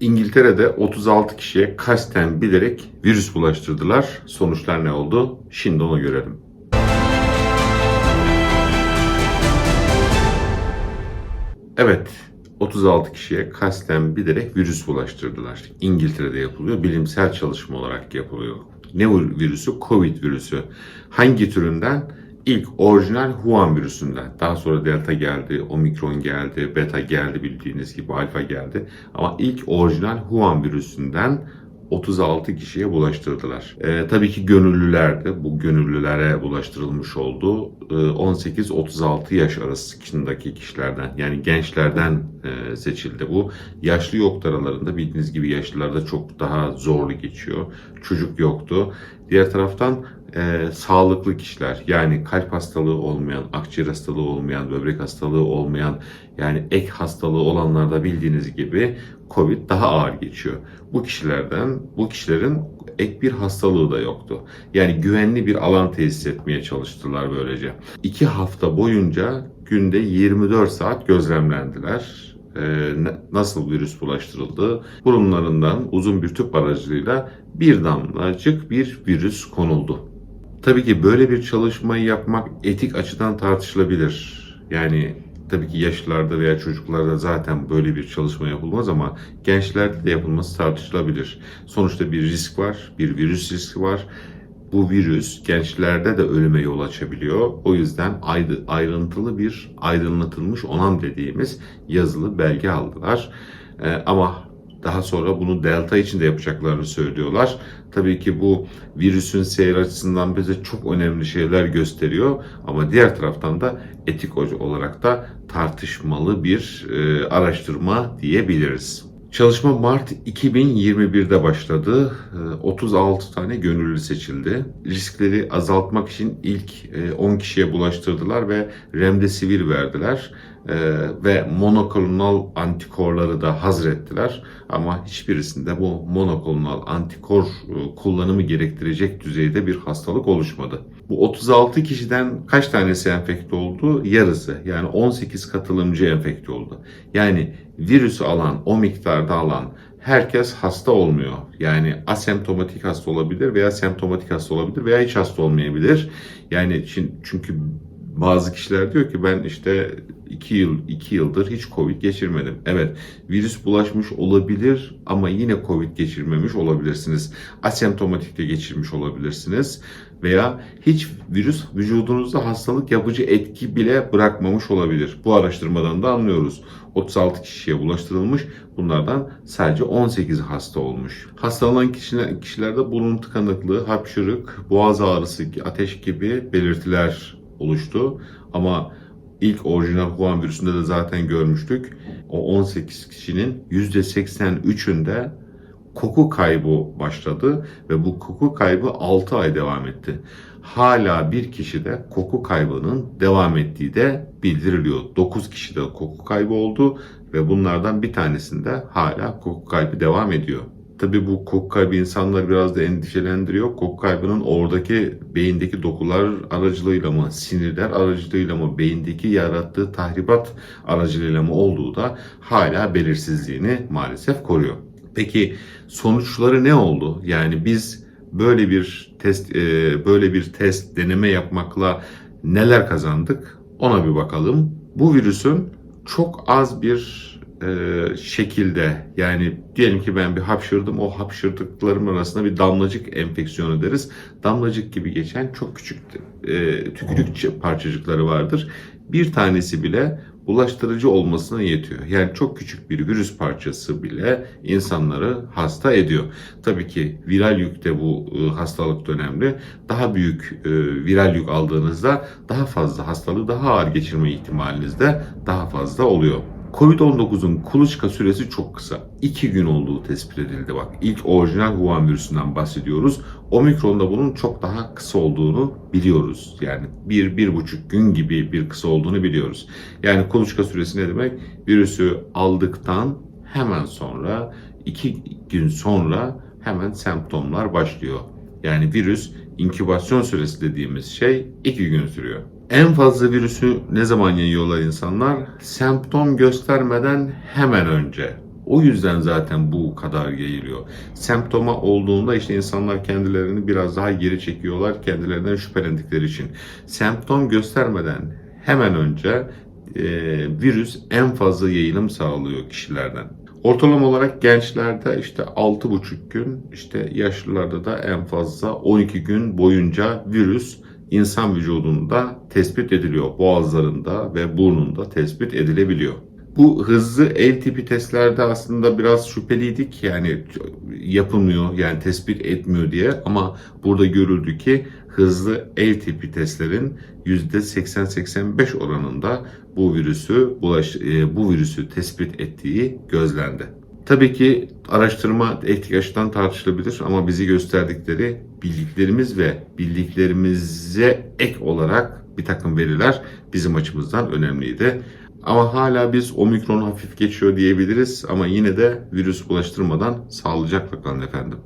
İngiltere'de 36 kişiye kasten bilerek virüs bulaştırdılar. Sonuçlar ne oldu? Şimdi onu görelim. Evet, 36 kişiye kasten bilerek virüs bulaştırdılar. İngiltere'de yapılıyor, bilimsel çalışma olarak yapılıyor. Ne virüsü? Covid virüsü. Hangi türünden? İlk orijinal Wuhan virüsünden. Daha sonra Delta geldi, Omikron geldi, Beta geldi bildiğiniz gibi, Alfa geldi. Ama ilk orijinal Wuhan virüsünden 36 kişiye bulaştırdılar. Ee, tabii ki gönüllülerdi. Bu gönüllülere bulaştırılmış oldu. Ee, 18-36 yaş arasındaki kişilerden yani gençlerden e, seçildi bu. Yaşlı yoktu aralarında. Bildiğiniz gibi yaşlılarda çok daha zorlu geçiyor. Çocuk yoktu. Diğer taraftan e, sağlıklı kişiler yani kalp hastalığı olmayan, akciğer hastalığı olmayan, böbrek hastalığı olmayan yani ek hastalığı olanlarda bildiğiniz gibi Covid daha ağır geçiyor. Bu kişilerden, bu kişilerin ek bir hastalığı da yoktu. Yani güvenli bir alan tesis etmeye çalıştılar böylece. İki hafta boyunca günde 24 saat gözlemlendiler. Ee, nasıl virüs bulaştırıldı? Burunlarından uzun bir tüp aracılığıyla bir damlacık bir virüs konuldu. Tabii ki böyle bir çalışmayı yapmak etik açıdan tartışılabilir. Yani tabii ki yaşlılarda veya çocuklarda zaten böyle bir çalışma yapılmaz ama gençlerde de yapılması tartışılabilir. Sonuçta bir risk var, bir virüs riski var. Bu virüs gençlerde de ölüme yol açabiliyor. O yüzden ayrıntılı bir aydınlatılmış onam dediğimiz yazılı belge aldılar. Ee, ama daha sonra bunu delta için de yapacaklarını söylüyorlar. Tabii ki bu virüsün seyir açısından bize çok önemli şeyler gösteriyor. Ama diğer taraftan da etik olarak da tartışmalı bir e, araştırma diyebiliriz. Çalışma Mart 2021'de başladı. 36 e, tane gönüllü seçildi. Riskleri azaltmak için ilk 10 e, kişiye bulaştırdılar ve remdesivir verdiler. E, ve monoklonal antikorları da hazır ettiler. Ama hiçbirisinde bu monoklonal antikor kullanımı gerektirecek düzeyde bir hastalık oluşmadı. Bu 36 kişiden kaç tanesi enfekte oldu? Yarısı. Yani 18 katılımcı enfekte oldu. Yani virüsü alan, o miktarda alan herkes hasta olmuyor. Yani asemptomatik hasta olabilir veya semptomatik hasta olabilir veya hiç hasta olmayabilir. Yani çünkü bazı kişiler diyor ki ben işte 2 yıl 2 yıldır hiç Covid geçirmedim. Evet, virüs bulaşmış olabilir ama yine Covid geçirmemiş olabilirsiniz. Asemptomatik de geçirmiş olabilirsiniz veya hiç virüs vücudunuzda hastalık yapıcı etki bile bırakmamış olabilir. Bu araştırmadan da anlıyoruz. 36 kişiye bulaştırılmış. Bunlardan sadece 18 hasta olmuş. Hastalanan kişiler, kişilerde burun tıkanıklığı, hapşırık, boğaz ağrısı, ateş gibi belirtiler oluştu. Ama ilk orijinal Wuhan virüsünde de zaten görmüştük. O 18 kişinin %83'ünde koku kaybı başladı ve bu koku kaybı 6 ay devam etti. Hala bir kişide koku kaybının devam ettiği de bildiriliyor. 9 kişide koku kaybı oldu ve bunlardan bir tanesinde hala koku kaybı devam ediyor. Tabii bu koku kaybı insanlar biraz da endişelendiriyor. Koku kaybının oradaki beyindeki dokular aracılığıyla mı, sinirler aracılığıyla mı, beyindeki yarattığı tahribat aracılığıyla mı olduğu da hala belirsizliğini maalesef koruyor. Peki sonuçları ne oldu? Yani biz böyle bir test e, böyle bir test deneme yapmakla neler kazandık? Ona bir bakalım. Bu virüsün çok az bir e, şekilde yani diyelim ki ben bir hapşırdım o hapşırdıklarım arasında bir damlacık enfeksiyonu deriz. Damlacık gibi geçen çok küçük e, tükürük parçacıkları vardır. Bir tanesi bile bulaştırıcı olmasına yetiyor. Yani çok küçük bir virüs parçası bile insanları hasta ediyor. Tabii ki viral yükte bu e, hastalık önemli. Daha büyük e, viral yük aldığınızda daha fazla hastalığı daha ağır geçirme ihtimaliniz de daha fazla oluyor. Covid-19'un kuluçka süresi çok kısa. 2 gün olduğu tespit edildi bak. İlk orijinal Wuhan virüsünden bahsediyoruz. Omikron'da bunun çok daha kısa olduğunu biliyoruz. Yani 1-1,5 gün gibi bir kısa olduğunu biliyoruz. Yani kuluçka süresi ne demek? Virüsü aldıktan hemen sonra 2 gün sonra hemen semptomlar başlıyor. Yani virüs inkübasyon süresi dediğimiz şey 2 gün sürüyor. En fazla virüsü ne zaman yayıyorlar insanlar? Semptom göstermeden hemen önce. O yüzden zaten bu kadar yayılıyor. Semptoma olduğunda işte insanlar kendilerini biraz daha geri çekiyorlar kendilerinden şüphelendikleri için. Semptom göstermeden hemen önce e, virüs en fazla yayılım sağlıyor kişilerden. Ortalama olarak gençlerde işte 6,5 gün, işte yaşlılarda da en fazla 12 gün boyunca virüs insan vücudunda tespit ediliyor. Boğazlarında ve burnunda tespit edilebiliyor. Bu hızlı el tipi testlerde aslında biraz şüpheliydik. Yani yapılmıyor, yani tespit etmiyor diye ama burada görüldü ki hızlı el tipi testlerin %80-85 oranında bu virüsü bulaş, e, bu virüsü tespit ettiği gözlendi. Tabii ki araştırma etik açıdan tartışılabilir ama bizi gösterdikleri bildiklerimiz ve bildiklerimize ek olarak bir takım veriler bizim açımızdan önemliydi. Ama hala biz omikron hafif geçiyor diyebiliriz ama yine de virüs bulaştırmadan sağlıcakla kalın efendim.